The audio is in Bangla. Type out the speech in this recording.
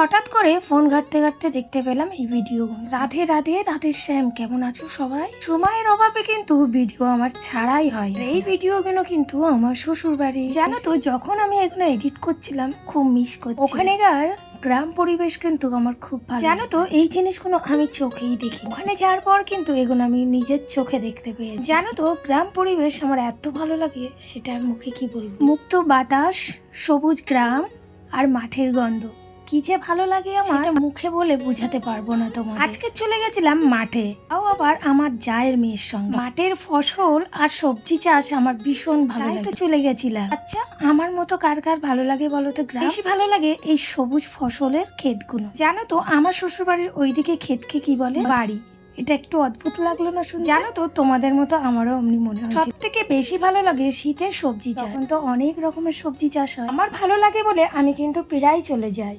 হঠাৎ করে ফোন ঘাটতে ঘাটতে দেখতে পেলাম এই ভিডিও। রাধে রাধে রাধে শ্যাম, কেমন আছো সবাই? সময়ের অভাবে কিন্তু ভিডিও আমার ছাড়াই হয়। এই ভিডিওগুলো কিন্তু আমার শ্বশুর বাড়ি জানো তো, যখন আমি এগুলো এডিট করছিলাম, খুব মিস করছি। ওখানেকার গ্রাম পরিবেশ কিন্তু আমার খুব ভালো। জানো তো, এই জিনিসগুলো আমি চোখেই দেখি। ওখানে যাওয়ার পর কিন্তু এগুলো আমি নিজের চোখে দেখতে পেয়েছি। জানো তো, গ্রাম পরিবেশ আমার এত ভালো লাগে, সেটার মুখে কি বলব? মুক্ত বাতাস, সবুজ গ্রাম আর মাঠের গন্ধ। কি যে ভালো লাগে আমার। মুখে বলে বুঝাতে পারব না তোমার আজকে চলে গেছিলাম মাঠে। তাও আবার আমার জায়ের মেয়ের সঙ্গে। মাঠের ফসল আর সবজি চাষ আমার ভীষণ ভালো লাগে তো চলে গেছিলাম। আচ্ছা আমার মতো কার কার ভালো লাগে বলো তো বেশি ভালো লাগে এই সবুজ ফসলের ক্ষেতগুলো। জানো তো আমার শ্বশুর বাড়ির ওইদিকে ক্ষেতকে কি বলে? বাড়ি। এটা একটু অদ্ভুত লাগল না শুনে জানো তো তোমাদের মতো আমারও অমনি মনে হয়। সব থেকে বেশি ভালো লাগে শীতের সবজি চাষ তো অনেক রকমের সবজি চাষ হয়। আমার ভালো লাগে বলে আমি কিন্তু প্রায় চলে যাই।